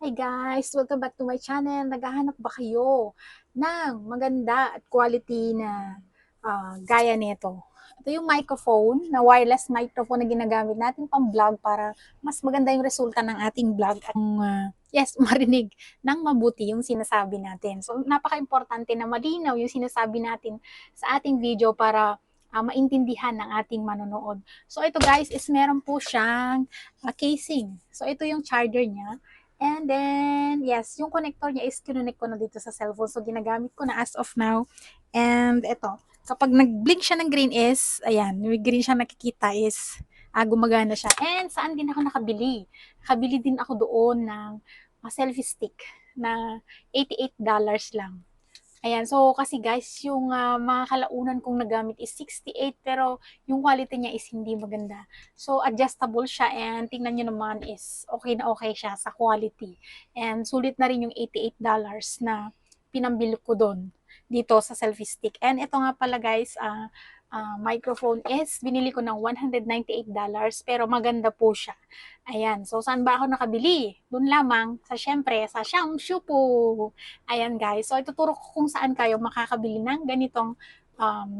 Hi guys! Welcome back to my channel. Naghahanap ba kayo ng maganda at quality na ah, gaya nito? Ito yung microphone, na wireless microphone na ginagamit natin pang vlog para mas maganda yung resulta ng ating vlog at ah, yes, marinig ng mabuti yung sinasabi natin. So, napaka-importante na malinaw yung sinasabi natin sa ating video para ah, maintindihan ng ating manonood. So, ito guys is meron po siyang ah, casing. So, ito yung charger niya. And then, yes, yung connector niya is kinonect ko na dito sa cellphone. So, ginagamit ko na as of now. And ito, kapag nag-blink siya ng green is, ayan, yung green siya nakikita is, ah, gumagana siya. And saan din ako nakabili? Nakabili din ako doon ng ah, selfie stick na $88 lang. Ayan, so kasi guys, yung ah, mga kalaunan kong nagamit is 68 pero yung quality niya is hindi maganda. So, adjustable siya and tingnan nyo naman is okay na okay siya sa quality. And sulit na rin yung $88 na pinambili ko doon dito sa selfie stick. And ito nga pala guys, ah, ah, microphone is binili ko ng $198 pero maganda po siya. Ayan, so saan ba ako nakabili? Doon lamang sa syempre sa Xiangshu po. Ayan guys, so ituturo ko kung saan kayo makakabili ng ganitong um,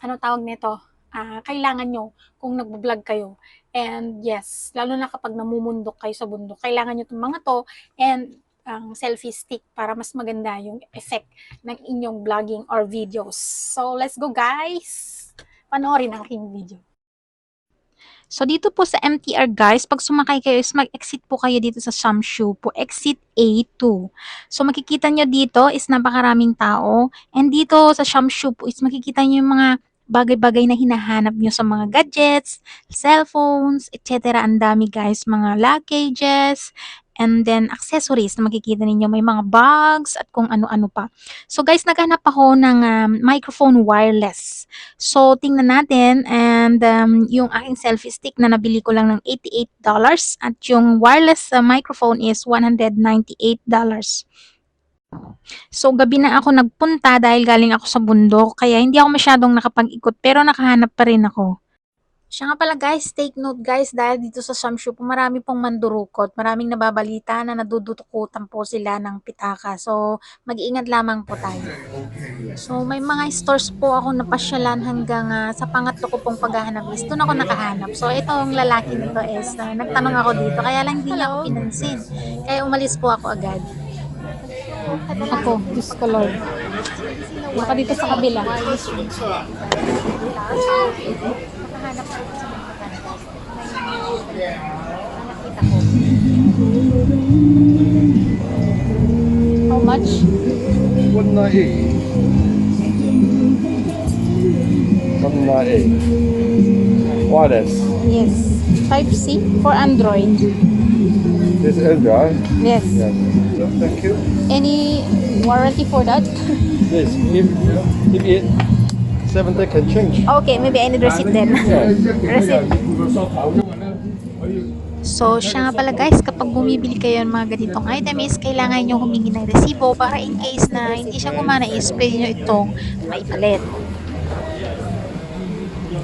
ano tawag nito? Ah, kailangan nyo kung nagbo-vlog kayo. And yes, lalo na kapag namumundok kayo sa bundok, kailangan nyo itong mga to and ang selfie stick para mas maganda yung effect ng inyong vlogging or videos. So, let's go guys! Panoorin ang aking video. So, dito po sa MTR guys, pag sumakay kayo is mag-exit po kayo dito sa Samshu po, exit A2. So, makikita nyo dito is napakaraming tao. And dito sa Samshu po is makikita nyo yung mga bagay-bagay na hinahanap nyo sa mga gadgets, cellphones, etc. Ang dami guys, mga luggages, and then accessories na makikita ninyo. May mga bags at kung ano-ano pa. So guys, naghanap ako ng um, microphone wireless. So, tingnan natin and um, yung aking selfie stick na nabili ko lang ng $88 at yung wireless uh, microphone is $198. So, gabi na ako nagpunta dahil galing ako sa bundok kaya hindi ako masyadong nakapag-ikot pero nakahanap pa rin ako. Siya nga pala guys, take note guys dahil dito sa Samshu po marami pong mandurukot. Maraming nababalita na nadudutukutan po sila ng pitaka. So, mag-iingat lamang po tayo. So, may mga stores po ako napasyalan hanggang ah, sa pangatlo ko pong paghahanap is doon ako nakahanap. So, itong lalaki nito is ah, nagtanong ako dito kaya lang hindi ako pinansin. Kaya umalis po ako agad. Ako, Diyos ko Lord. Baka dito sa kabila. Nakahanap ako sa mga maganda. Nakita ko. How much? 198. Wireless. Yes. 5C for Android. This Android. Yes. Yes. Thank you. Any warranty for that? If if it seven day can change. Okay, maybe I need receipt then. receipt. So, siya nga pala guys, kapag bumibili kayo ng mga ganitong item is kailangan nyo humingi ng resibo para in case na hindi siya gumana is pwede nyo itong maipalit.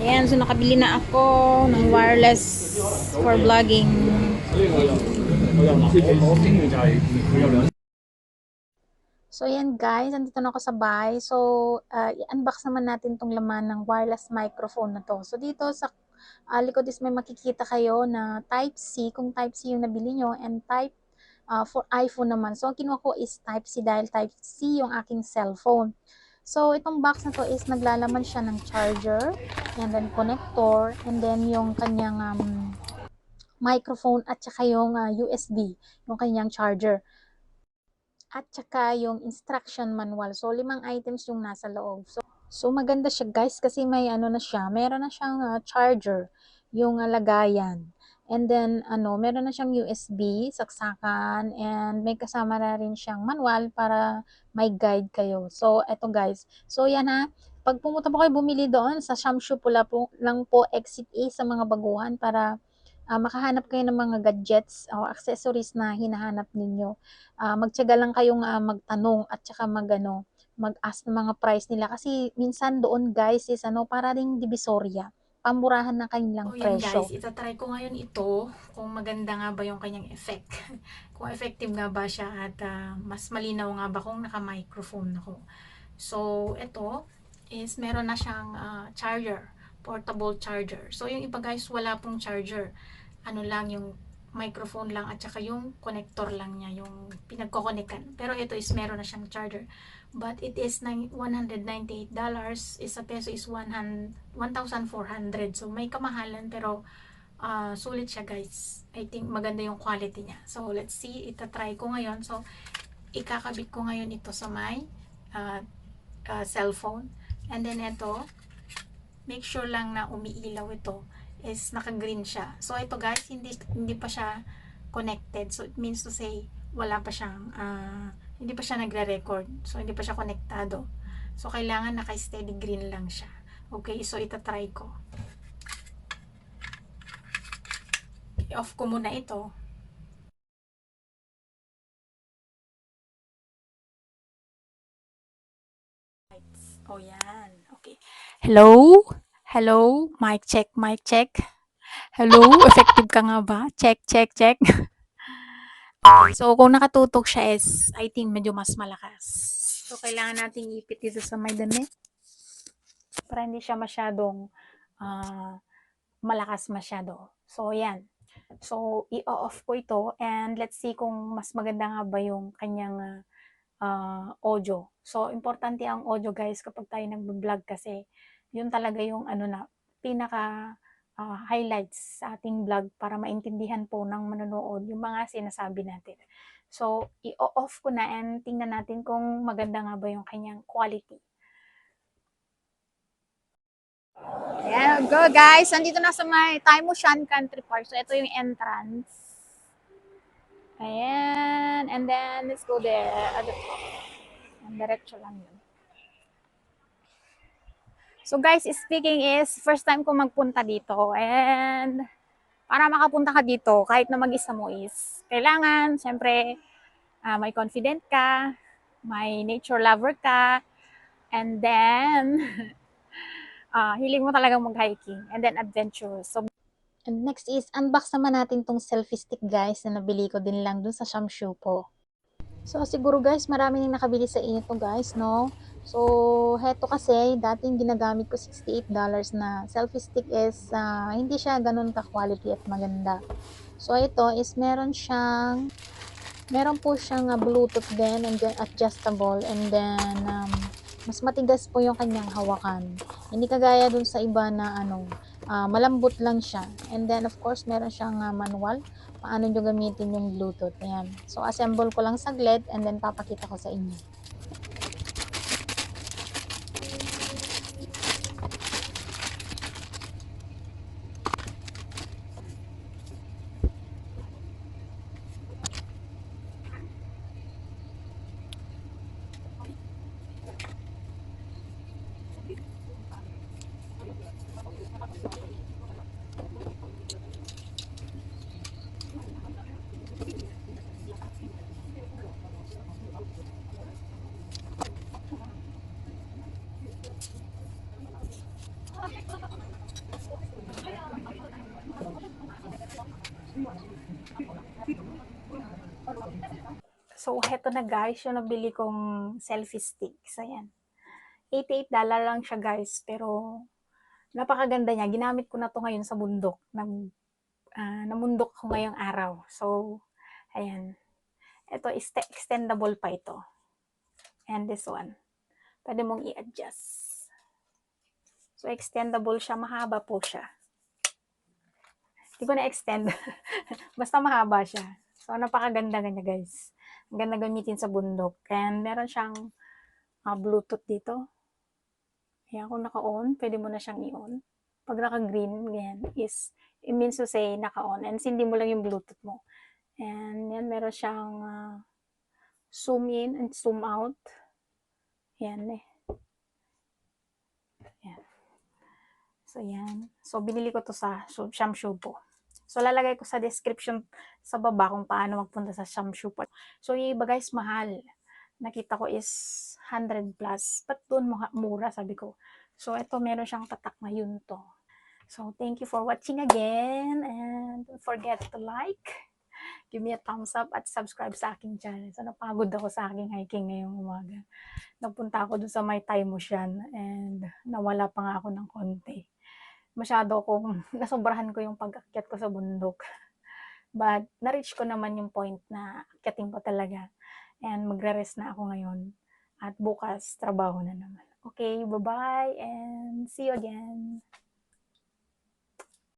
Ayan, so nakabili na ako ng wireless for vlogging. So, ayan guys, nandito na ako sa bahay. So, uh, i-unbox naman natin tong laman ng wireless microphone na to. So, dito sa uh, likod is may makikita kayo na Type-C, kung Type-C yung nabili nyo, and Type uh, for iPhone naman. So, ang kinuha ko is Type-C dahil Type-C yung aking cellphone. So, itong box na to is naglalaman siya ng charger, and then connector, and then yung kanyang um, microphone at saka yung uh, USB, yung kanyang charger at saka yung instruction manual. So, limang items yung nasa loob. So, so maganda siya guys kasi may ano na siya, meron na siyang uh, charger, yung uh. And then, ano, meron na siyang USB, saksakan, and may kasama na rin siyang manual para may guide kayo. So, eto guys. So, yan ha. Pag pumunta po kayo bumili doon sa Shamshu pula po, lang po exit A sa mga baguhan para uh, makahanap kayo ng mga gadgets o accessories na hinahanap ninyo. Uh, magtiyaga lang kayong uh, magtanong at saka magano mag-ask ng mga price nila kasi minsan doon guys is ano para ring divisoria pamurahan ng kanilang Oh, presyo. guys, itatry ko ngayon ito kung maganda nga ba yung kanyang effect. kung effective nga ba siya at ah, mas malinaw nga ba kung naka-microphone ako. So, ito is meron na siyang ah, charger, portable charger. So, yung iba guys, wala pong charger. Ano lang, yung microphone lang at saka yung connector lang niya, yung pinagkokonikan. Pero ito is meron na siyang charger. But it is nine- $198. Isa peso is 100 1,400. So, may kamahalan pero ah, sulit siya guys. I think maganda yung quality niya. So, let's see. Itatry ko ngayon. So, ikakabit ko ngayon ito sa my ah, ah, cellphone. And then ito, make sure lang na umiilaw ito is naka-green siya. So, ito guys, hindi, hindi pa siya connected. So, it means to say, wala pa siyang, ah, hindi pa siya nagre-record. So, hindi pa siya konektado. So, kailangan naka-steady green lang siya. Okay, so itatry ko. I-off ko muna ito. Oh, yan. Okay. Hello? Hello? Mic check, mic check. Hello? Effective ka nga ba? Check, check, check. So kung nakatutok siya is, I think medyo mas malakas. So, kailangan nating ipit dito sa may damit para hindi siya masyadong ah, malakas masyado. So, yan. So, i-off ko ito and let's see kung mas maganda nga ba yung kanyang ah, audio. So, importante ang audio guys kapag tayo nag-vlog kasi yun talaga yung ano na, pinaka ah, highlights sa ating vlog para maintindihan po ng manonood yung mga sinasabi natin. So, i-off ko na and tingnan natin kung maganda nga ba yung kanyang quality. Ayan, go guys. Nandito na sa may Taimoshan Country Park. So, ito yung entrance. Ayan. And then, let's go there. Ano Diretso lang yun. So, guys, speaking is, first time ko magpunta dito. And, para makapunta ka dito, kahit na mag-isa mo is, kailangan, syempre, ah, may confident ka, may nature lover ka, and then, ah hiling mo talagang mag-hiking, and then adventurous. So, And next is, unbox naman natin tong selfie stick guys na nabili ko din lang dun sa Shamshu po. So siguro guys, marami nang nakabili sa inyo to guys, no? So, heto kasi, dating ginagamit ko $68 na selfie stick is, ah, hindi siya ganun ka-quality at maganda. So, ito is meron siyang, meron po siyang ah, Bluetooth din and then adjustable and then, um, mas matigas po yung kanyang hawakan. Hindi kagaya dun sa iba na ano, ah, malambot lang siya. And then, of course, meron siyang ah, manual paano nyo gamitin yung Bluetooth. Ayan. So, assemble ko lang saglit and then papakita ko sa inyo. So, heto na guys, yung nabili kong selfie stick. So, ayan. $88 lang siya guys, pero napakaganda niya. Ginamit ko na to ngayon sa bundok. Nag, ah, namundok ako ngayong araw. So, ayan. Ito is te- extendable pa ito. And this one. Pwede mong i-adjust. So, extendable siya. Mahaba po siya. Hindi ko na-extend. Basta mahaba siya. So, napakaganda niya guys. Ganda gamitin sa bundok. And meron siyang ah, Bluetooth dito. Ayan, kung naka-on, pwede mo na siyang i-on. Pag naka-green, ganyan, is, it means to say, naka-on. And hindi mo lang yung Bluetooth mo. And yan, meron siyang ah, zoom in and zoom out. Yan eh. Yan. So, yan. So, binili ko to sa Shu- Shamshu po. So, lalagay ko sa description sa baba kung paano magpunta sa Shamshu po. So, yung iba guys, mahal. Nakita ko is 100 plus. Ba't doon mura, sabi ko. So, ito meron siyang tatak na yun to. So, thank you for watching again and don't forget to like, give me a thumbs up at subscribe sa aking channel. So, napagod ako sa aking hiking ngayong umaga. Nagpunta ako dun sa may Taimoshan and nawala pa nga ako ng konti. Masyado akong, nasobrahan ko yung pag-akyat ko sa bundok. But, na-reach ko naman yung point na akyatin ko talaga. And magre-rest na ako ngayon. At bukas, trabaho na naman. Okay, bye-bye and see you again.